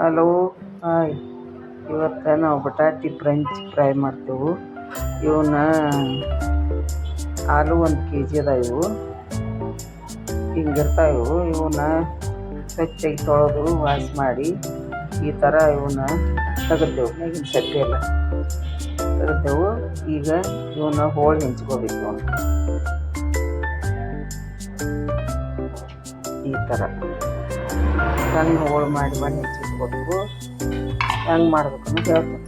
Hello, hi. ಇವತ್ತು ನಾವು ಬಟಾಟಿ French fry ಮಾಡ್ತೇವೆ. ಇವನ್ನ ಆಲೂ ಒಂದು ಕೆ ಜಿ ಅದ ಇವು. ಹಿಂಗಿರ್ತಾವೆ ಇವು. ಇವನ್ನ ಸ್ವಚ್ಛಾಗಿ ತೊಳೆದು ವಾಶ್ ಮಾಡಿ ಈ ಥರ ಇವನ್ನ ತೆಗೆದೇವು ಈಗಿನ ಸಕ್ಕೆ ಎಲ್ಲ ತೆಗೆದೇವು ಈಗ ಇವನ್ನ ಹೋಳು ಹೆಂಚ್ಕೋಬೇಕು. ಈ ಥರ ಸಣ್ಣ ಹೋಳು ಮಾಡಿ ಮಾಡಿ ಹೆಚ್ಚಿಟ್ಬೇಕು ಹೆಂಗೆ ಮಾಡ್ಬೇಕು ಅಂತ ಹೇಳ್ತೀನಿ.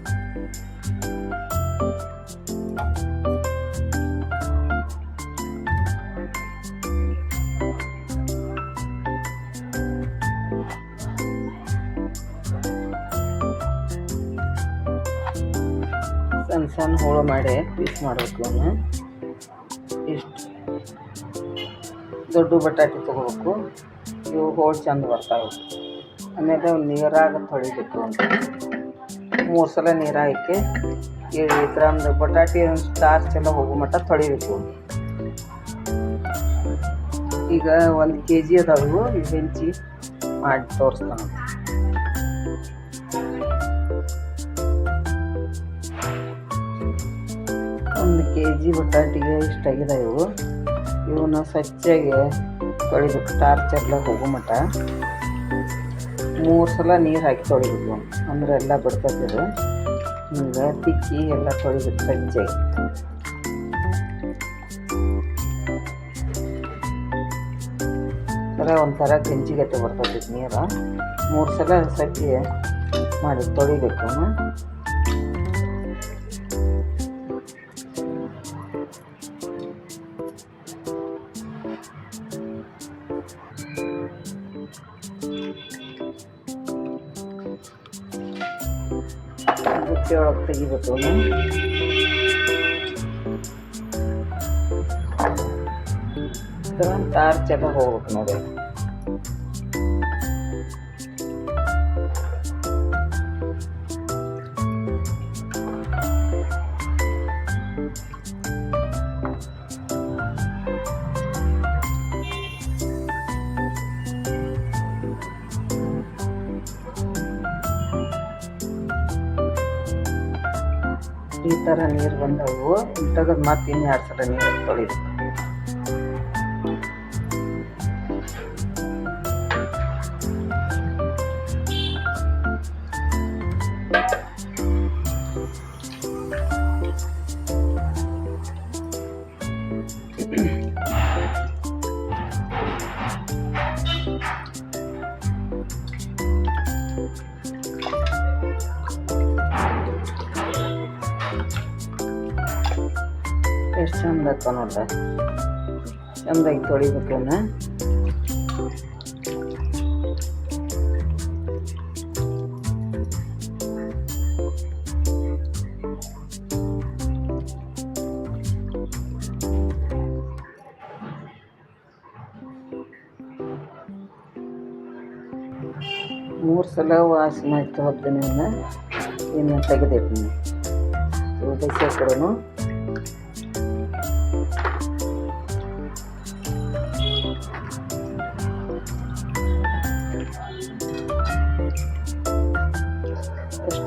ಸಣ್ಣ ಸಣ್ಣ ಹೋಳು ಮಾಡಿ ಪೀಸ್ ಮಾಡ್ಬೇಕು ಅವನ್ನ ಇಷ್ಟು. ದೊಡ್ಡ ಬಟಾಟೆ ತೊಗೋಬೇಕು. ಇವು ಹೋಳು ಚಂದ ಬರ್ತಾವೆ. ಆಮೇಲೆ ನೀರಾಗ ತೊಳಿಬೇಕು. ಅಂತ ಮೂರು ಸಲ ನೀರು ಹಾಕಿ ಬಟಾಟಿ ಒಂದು ಸ್ಟಾರ್ಚ್ ಎಲ್ಲ ಹೋಗೋ ಮಟ್ಟ ತೊಳಿಬೇಕು. ಈಗ ಒಂದು ಕೆ ಜಿ ಅದಾವು ಹೆಂಚಿ ಮಾಡಿ ತೋರಿಸ್ತಾನೆ ಒಂದು ಕೆ ಜಿ ಬಟಾಟಿಗೆ ಇಷ್ಟಾಗಿದೆ ಇವು. ಇವನ್ನ ಸ್ವಚ್ಛಾಗಿ ತೊಳಿಬೇಕು. ಟಾರ್ಚ್ ಎಲ್ಲ ಹೋಗೋ ಮಟ್ಟ ಮೂರು ಸಲ ನೀರು ಹಾಕಿ ತೊಳಿಬೇಕು. ಅಂದ್ರೆ ಎಲ್ಲ ಬಿಡ್ತದೆ ಹಿಂಗೆ ತಿಕ್ಕಿ ಎಲ್ಲ ತೊಳಿಬೇಕು ಸ್ವಚ್ಛಾಗಿ ಥರ ಒಂಥರ ಗಂಜಿಗತ್ತೆ ಬರ್ತದೆ ನೀರು. ಮೂರು ಸಲ ಸ್ವಚ್ಛ ಮಾಡಿ ತೊಳಿಬೇಕು. ಅವ್ನ. ಬುಟ್ಟಿ ಒಳಗೆ ತೆಗಿಬೇಕು ಅವನು ಟಾರ್ಚ್ ಎಲ್ಲ ಈ ಥರ ನೀರು ಬಂದವು. ತೆಗೆದು ಮತ್ತೆ ಇನ್ನು ಎರಡು ಸಲ ನೀರು ತೊಳಿಬೇಕು ಎಷ್ಟು ಚಂದ ನೋಡ ಚಂದಾಗಿ ತೊಳಿಬೇಕು ಮೂರು ಸಲ ವಾಶ್ ಮಾಡಿ ಇವನ್ನ ಇನ್ನು. ತೆಗೆದಿಡ್ತೀನಿ ಇವು ಬಸಿ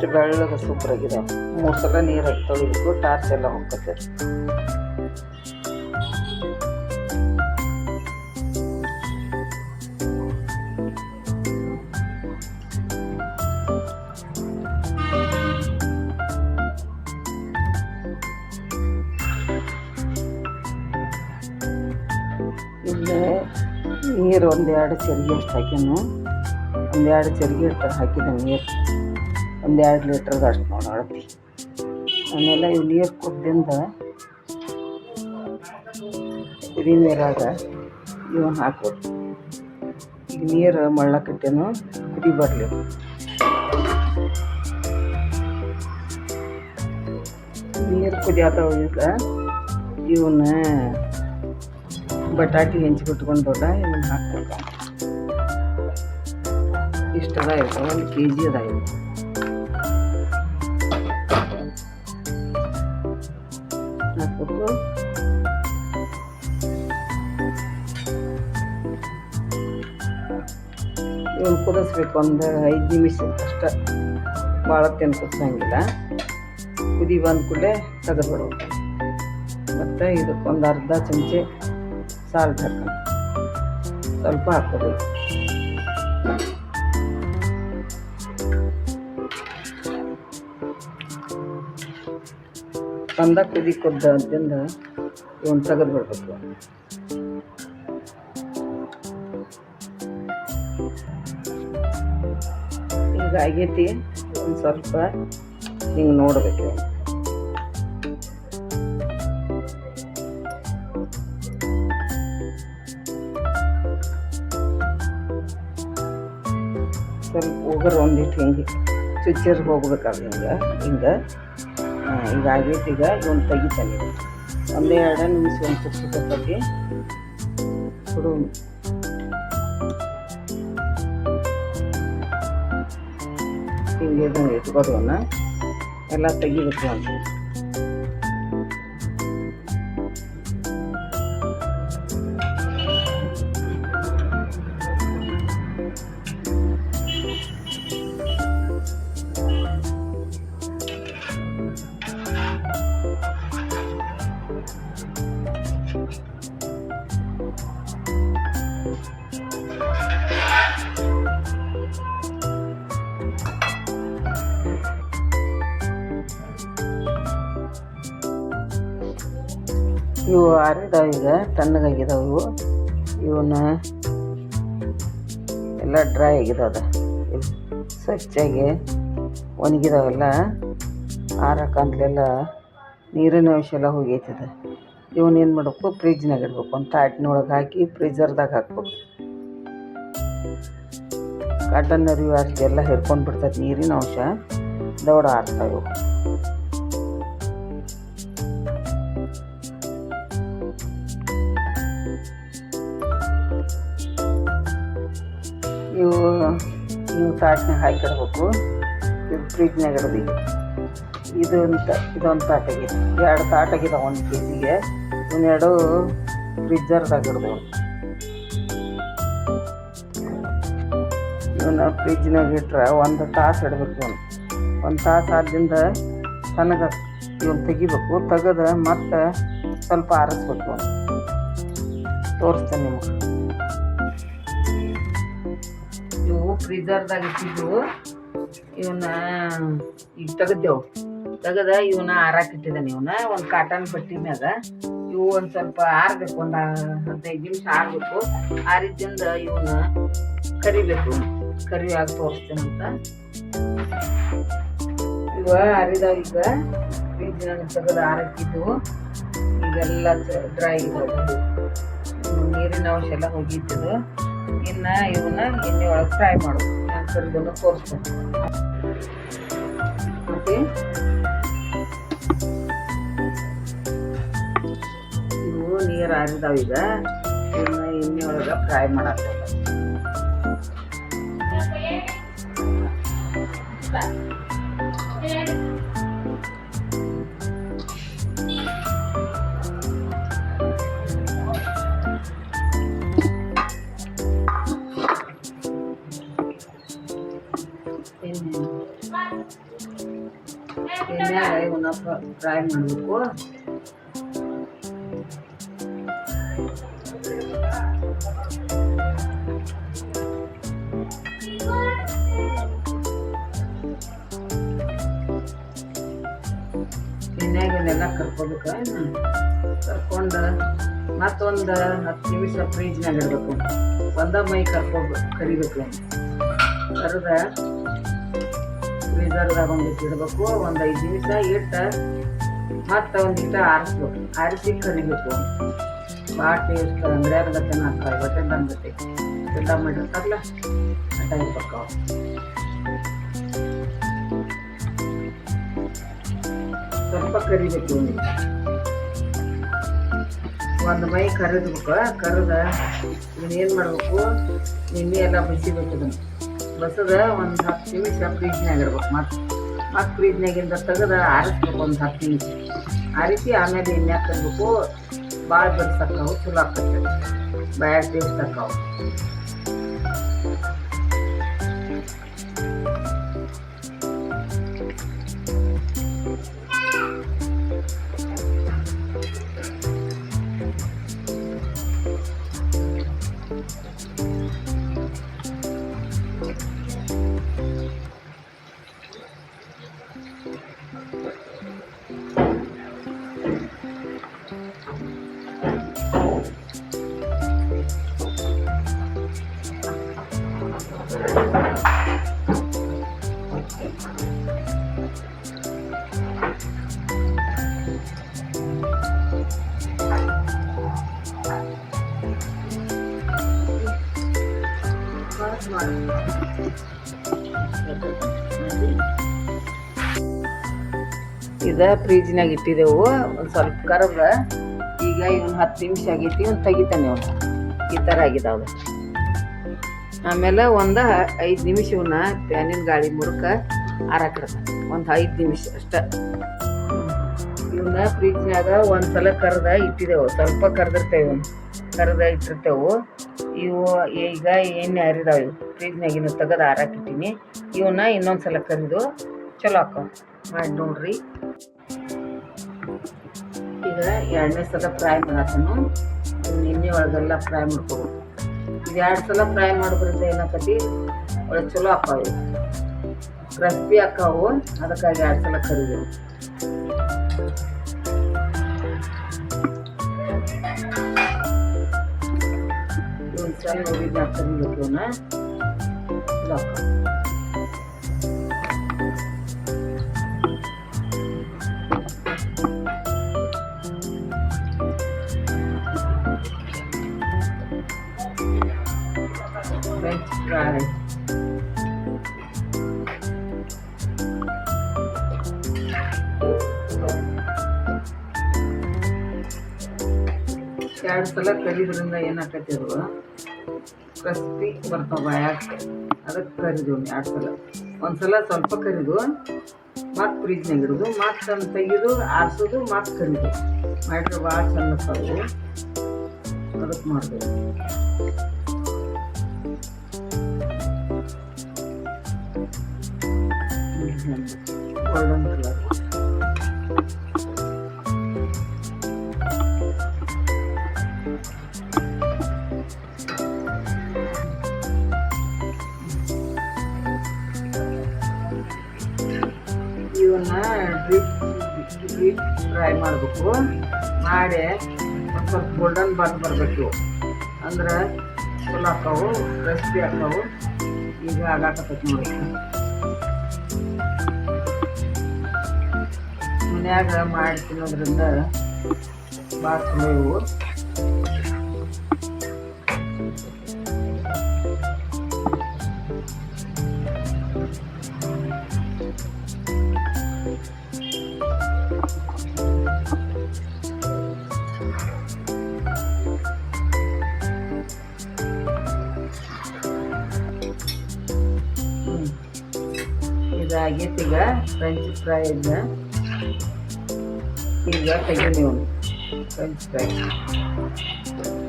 ಎಷ್ಟು ಬೆಳ್ಳಗೆ ಸೂಪರ್ ಆಗಿದೆ ಮೂರು ಸಲ ನೀರು ಹಾಕಿ ತೊಳಿಬೇಕು ಟಾರ್ಚ್ ಎಲ್ಲ ಹೋಗ್ತದೆ ನೀರು ಒಂದೆರಡು ಚರಿಗೆ ಅಷ್ಟು ಹಾಕಿನು ಒಂದೆರಡು ಚರಿಗೆ ಅಷ್ಟು ಹಾಕಿದೆ ನೀರು. ಒಂದೆರಡು ಲೀಟ್ರದ ಅಷ್ಟು ನೋಡಿ ಅಳತಿ ಆಮೇಲೆ ಇವು ನೀರು ಕುದ್ದಿಂದ ಕುದಿ ನೀರಾಗ ಇವನ್ನ ಹಾಕ್ಬೇಕು ಈಗ ನೀರು ಮಳ್ಳಕಟ್ಟೆನೂ ಕುದಿ ಬರಲಿ. ನೀರು ಕುದಿಯತಾವ ಈಗ ಇವನ್ನ ಬಟಾಟಿ ಹೆಂಚ್ಬಿಟ್ಕೊಂಡಲ್ಲ ಇವನ್ನ ಹಾಕ್ಬೇಕು. ಇಷ್ಟದ ಇರ್ತಾವ ಒಂದು ಕೆ ಜಿ ಅದ ಇವು ಕುದಿಸ್ಬೇಕು, ಒಂದು ಐದು ನಿಮಿಷ ಅಷ್ಟೇ. ಭಾಳ ಹೊತ್ತೇನು ಕುದಿಸಂಗಿಲ್ಲ ಕುದಿ ಬಂದ ಕೂಡಲೇ ತೆಗೆದ್ಬಿಡ್ಬೇಕು ಮತ್ತು ಇದಕ್ಕೊಂದು ಅರ್ಧ ಚಮಚೆ ಸಾಲ್ಟ್ ಹಾಕೋಣ ಸ್ವಲ್ಪ ಹಾಕೋಬೇಕು ಚಂದ ಕುದಿ ಕುದ್ದದಿಂದ ಇವನ್ ತೆಗೆದು ಬಿಡ್ಬೇಕು ಈಗ ಆಗೈತಿ ಒಂದು ಸ್ವಲ್ಪ ಹಿಂಗೆ ನೋಡ್ಬೇಕು. ಇವ್ನ. ಸ್ವಲ್ಪ ಉಗುರು ಒಂದಿಟ್ಟು ಹಿಂಗೆ ಚುಚ್ಚರ್ ಹೋಗ್ಬೇಕಾದ್ರೆ ಹಿಂಗೆ ಹಿಂಗೆ. ಆ, ಈಗ ಆಗೈತಿ ಈಗ ಇವನ್ ತೆಗಿತಾನೆ. ಒಂದೇ ಎರಡು ನಿಮಿಷ ಒಂದು ತುಪ್ಪ ತೆಗಿ ಕೊಡು ಹಿಂಗೆ ಇದನ್ನ ಇಟ್ಕೊಡೋಣ ಎಲ್ಲ ತೆಗಿಬೇಕು ಅಂತ ಇವು ಆರಿದಾವ ಈಗ ತಣ್ಣಗಾಗಿದ್ದಾವೆ ಇವು ಇವನ್ನ ಎಲ್ಲ ಡ್ರೈ ಆಗಿದಾವ ಇವು ಸ್ವಚ್ಛಾಗಿ ಒಣಗಿದಾವೆಲ್ಲ. ಆರಕ್ಕಂತಲೆಲ್ಲ ನೀರಿನ ಅಂಶ ಎಲ್ಲ ಹೋಗೈತದ. ಇವನ್ನ ಏನು ಮಾಡಬೇಕು? ಫ್ರಿಜ್ನಾಗ ಇಡ್ಬೇಕು. ಒಂದು ತಾಟಿನೊಳಗೆ ಹಾಕಿ ಫ್ರೀಜರ್ದಾಗ ಹಾಕ್ಬೇಕು. ಕಾಟನ್ ಅರಿವು ಅಷ್ಟೆಲ್ಲ ಹಿಡ್ಕೊಂಡು ಬಿಡ್ತೈತೆ ನೀರಿನ ಅಂಶ. ದೌಡ ಆರ್ತಾವೆ ಇವು ತಾಟ್ನಾಗ ಹಾಕಿಡ್ಬೇಕು ಇದು ಫ್ರಿಜ್ನಾಗ ಇಡಬೇಕು. ಇದು ಅಂತ ಇದೊಂದು ತಾಟಾಗಿದೆ ಎರಡು ತಾಟಾಗಿದೆ ಒಂದು ಕೆ ಇವನ್ನೆರಡು ಫ್ರಿಜ್ಜರ್ದಾಗ ಇಡ್ದು ಇವನ್ನ ಫ್ರಿಜ್ನಾಗ ಇಟ್ರೆ ಒಂದು ತಾಸು ಇಡ್ಬೇಕು ಇವನು. ಒಂದು ತಾಸು ಆದ್ದರಿಂದ ತನಗ ಇವನ್ನ ತೆಗಿಬೇಕು. ತೆಗೆದ ಮತ್ತೆ ಸ್ವಲ್ಪ ಆರಿಸ್ಬೇಕು. ಇವನು ತೋರಿಸ್ತೇನೆ ನಿಮಗೆ. ಫ್ರೀಜರ್ದಾಗ ಇಟ್ಟಿದ್ದು ಇವನ್ನ ಈಗ ತೆಗೆದೆವು. ತೆಗೆದ ಇವನ್ನ ಆರಾಕ್ ಇಟ್ಟಿದ್ದಾನೆ ಇವನ್ನ. ಒಂದು ಕಾಟನ್ ಬಟ್ಟಿ ಮ್ಯಾಗ. ಇವು ಒಂದು ಸ್ವಲ್ಪ ಆರ್ಬೇಕು, ಒಂದು ಹದಿನೈದು ನಿಮಿಷ ಆರ್ಬೇಕು. ಆರಿದ್ದಿಂದ ಇವನ್ನ ಕರಿಬೇಕು. ಕರಿಯಾಗ ಅಂತ. ಇವ ಅರಿದಾವ ಈಗ. ಫ್ರಿಜ್ ತೆಗೆದು ಆರಾಕಿದ್ದು ಈಗೆಲ್ಲ ಡ್ರೈ ನೀರಿನ ಅಂಶ ಎಲ್ಲ ಹೋಗಿದ್ದು ಇನ್ನ ಇವನ್ನ ಎಣ್ಣೆ ಒಳಗೆ ಫ್ರೈ ಮಾಡೋದು ನಾನು ಮತ್ತೆ? ಇವು ನೀರು ಆಗಿದಾವ ಈಗ. ಇವನ್ನ ಎಣ್ಣೆ ಒಳಗೆ ಫ್ರೈ ಮಾಡಕ್ಕೆ ಫ್ರೈ ಮಾಡಬೇಕು ಎಣ್ಣೆಗೆಲ್ಲ ಕರ್ಕೋಬೇಕು ಕರ್ಕೊಂಡು ಮತ್ತೊಂದು ಹತ್ತು ನಿಮಿಷ ಫ್ರಿಜ್ನಾಗ ಇಡಬೇಕು. ಒಂದ ಮೈ ಕರ್ಕೋಬೇಕು ಕರಿಬೇಕು. ಕರೆದ ಫ್ರೀಜರ್ದಾಗ ಒಂದಿಟ್ಟು ಇಡಬೇಕು, ಒಂದು ಐದು ನಿಮಿಷ ಇಟ್ಟು ಮತ್ತೆ ಒಂದಿಟ್ಟು ಆರಿಸ್ಬೇಕು. ಆರಿಸಿ ಕರಿಬೇಕು. ಭಾಳ ಟೇಸ್ಟ್ ಅಂದ್ರೆ ಅರ್ಗತ್ತೆ ಹಾಕ್ತಾರೆ ಬಟ್ಟೆ ಬಂದತೆ ಎಲ್ಲ ಮಾಡಿರ್ತಾರಲ್ಲ ಟೈಪ್ ಅಕ್ಕಾವ ಸ್ವಲ್ಪ ಕರಿಬೇಕು. ಒಂದು ಮೈ ಕರಿದ್ಬೇಕು, ಕರೆದ ಇನ್ನೇನು ಮಾಡ್ಬೇಕು ನಿನ್ನೆ ಎಲ್ಲ ಬಿಸಿಬೇಕು ಇದನ್ನು ಬಸದ ಒಂದು ಹತ್ತು ನಿಮಿಷ ಫ್ರಿಜ್ನಾಗ ಇರ್ಬೇಕು ಮತ್ತೆ ಮತ್ತೆ ಫ್ರಿಜ್ನಾಗಿಂದ ತೆಗೆದು ಆರಿಸ್ಬೇಕು ಒಂದು ಹತ್ತು ನಿಮಿಷ ಆರಿಸಿ ಆಮೇಲೆ ಎಣ್ಣೆ ತರಬೇಕು ಭಾಳ ಬೆಡ್ಸಕ್ಕಾವು ಚಲೋ ಆಕತ್ತೆ ಟೇಸ್ಟ್ ಆಕಾವು. ಇದ ಫ್ರೀಜ್ನಾಗ ಇಟ್ಟಿದ್ದೆವು, ಒಂದು ಸ್ವಲ್ಪ ಕರಗ ಈಗ ಇವ್ನು ಹತ್ತು ನಿಮಿಷ ಆಗೈತಿ, ಇವ್ನು ತೆಗಿತಾನೆ ಅವನು. ಈ ಥರ ಆಗಿದಾವೆ ಆಮೇಲೆ ಒಂದು ಐದು ನಿಮಿಷ ಇವನ್ನ ಫ್ಯಾನಿನ ಗಾಳಿ ಮುರ್ಕ ಆರಾಕಿಡ್ತಾನೆ ಒಂದು ಐದು ನಿಮಿಷ ಅಷ್ಟ. ಇವನ್ನ ಫ್ರಿಜ್ನಾಗ ಒಂದು ಸಲ ಕರ್ದ ಇಟ್ಟಿದ್ದೆವು. ಸ್ವಲ್ಪ ಕರ್ದಿರ್ತೇವೆ ಇವನು. ಕರ್ದ ಇಟ್ಟಿರ್ತೇವು. ಇವು ಈಗ ಎಣ್ಣೆ ಹರಿದಾವೆ ಇವು? ಫ್ರಿಜ್ನಾಗಿನ ತೆಗೆದು ಆರಾಕಿಟ್ಟೀನಿ ಇವನ್ನ ಇನ್ನೊಂದು ಸಲ ಕರಿದು ಚಲೋ ಆಕ್ಕವ ಮಾಡಿ ನೋಡ್ರಿ. ಈಗ ಎರಡನೇ ಸಲ ಫ್ರೈ ಮಾಡತ್ತನು ಎಣ್ಣೆ ಒಳಗೆಲ್ಲ ಫ್ರೈ ಮಾಡ್ಕೋಬೇಕು ಇದು ಎರಡು ಸಲ ಫ್ರೈ ಮಾಡೋದ್ರಿಂದ ಏನಾಕತಿ ಒಳ್ಳೆ ಚಲೋ ಹಾಕಾವು ಕ್ರಸ್ಪಿ ಹಾಕಾವು ಅದಕ್ಕಾಗಿ ಎರಡು ಸಲ ಕರಿದೆವು ಒಂದು ಸಲ ನೋಡಿದ್ನ ಕರಿಬೇಕು ಇವನ್ನ fry. ಎರಡು ಸಲ ಕರಿದ್ರಿಂದ ಏನಾಕತಿ ಅದು? ಕ್ರಸ್ಪಿ ಬರ್ತಾವ ಯಾಕೆ ಅದಕ್ಕೆ ಕರಿದು ಎರಡು ಸಲ. ಒಂದ್ಸಲ ಸ್ವಲ್ಪ ಕರಿದು, ಮತ್ತೆ ಫ್ರಿಜ್ನಾಗ ಇಡೋದು, ಮತ್ತೆ ತಂದು ತೆಗೆದು, ಆರಿಸೋದು, ಮತ್ತೆ ಕರಿದು. ಮಾಡಿದ್ರೆ ಭಾಳ ಚಂದ ಅದಕ್ಕೆ ಮಾಡ್ಬೇಕು. ಗೋಲ್ಡನ್ ಕಲರ್ ಇವನ್ನ ಡ್ರಿಪ್ ಡ್ರಿಪ್ ಫ್ರೈ ಮಾಡಬೇಕು ಮಾಡಿ ಒಂದು ಸ್ವಲ್ಪ ಗೋಲ್ಡನ್ ಬನ್ ಬರಬೇಕು ಇವು ಅಂದ್ರೆ ಚಲೋ ಆಕಾವು ಕ್ರಿಸ್ಪಿ ಆಕಾವು ಈಗ ಆಗಾಕತ್ತೈತಿ ನೋಡಿ ಮನ್ಯಾಗ ಮಾಡಿ ತಿನ್ನೋದ್ರಿಂದ ಭಾಳ ಚಲೋ ಇವು ಹ್ಮ್. ಈಗ ಫ್ರೆಂಚ್ ಫ್ರೈ ಈಗ ಈಗ ತೆಗಿ ನೀವು ಫ್ರೆಂಚ್ ಫ್ರೈ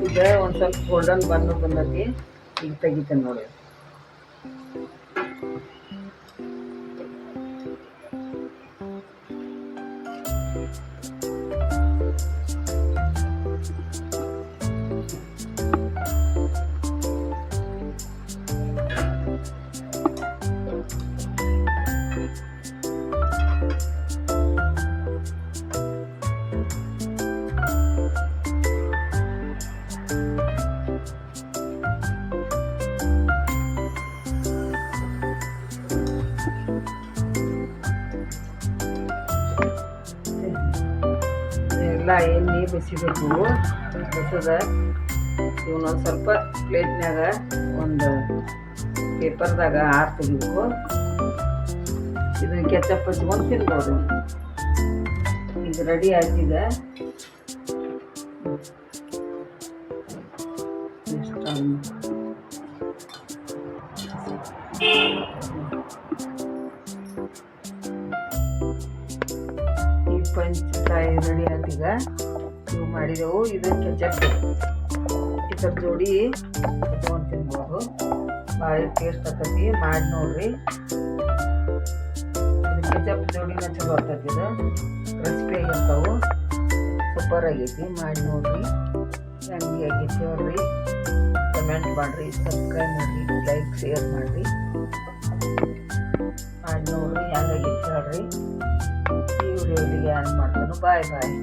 ಈಗ ಒಂದು ಸ್ವಲ್ಪ ಗೋಲ್ಡನ್ ಬಣ್ಣ ಬಂದೈತಿ. ಈಗ ತೆಗಿತೇನೆ ನೋಡಿ. ಬಿಸಿಬೇಕು ಬಸದ ಒಂದು ಸ್ವಲ್ಪ ಪ್ಲೇಟ್ನಾಗ ಒಂದು ಪೇಪರ್ದಾಗ ಆರು ತೆಗಿಬೇಕು ಇದನ್ನ ಕೆಚಪ್ ಹಚ್ಕೊಂಡು ತಿನ್ಬೋದು. ಈಗ ರೆಡಿ ಆಗಿದೆ ಈ ಪಂಚಕಾಯಿ ರೆಡಿ ಇವು ಮಾಡಿದೆವು. ಇದು ಕೆಚಪ್ ಇದರ ಜೋಡಿ ತೊಗೊಂಡು ತಿನ್ಬೋದು. ಭಾಳ ಟೇಸ್ಟ್ ಆಕತಿ ಮಾಡಿ ನೋಡ್ರಿ. ಇದು ಕೆಚಪ್ ಜೋಡಿನ ಚಲೋ ಆಗ್ತೈತಿ ಇದು. ಕ್ರಿಸ್ಪಿ ಆಗಿರ್ತಾವು. ಸೂಪರ್ ಆಗೈತಿ. ಮಾಡಿ ನೋಡ್ರಿ. ಹೆಂಗೆ ಆಗೈತಿ ನೋಡ್ರಿ. ಕಮೆಂಟ್ ಮಾಡಿರಿ. ಸಬ್ಸ್ಕ್ರೈಬ್ ಮಾಡಿರಿ. ಲೈಕ್ ಶೇರ್ ಮಾಡಿರಿ. ಮಾಡಿ ನೋಡ್ರಿ ಹೆಂಗಾಗೈತಿ ಹೇಳ್ರಿ. ಈ ವಿಡಿಯೋ ಇಲ್ಲಿಗೆ ಆನ್ ಮಾಡ್ತಾನು. ಬಾಯ್ ಬಾಯ್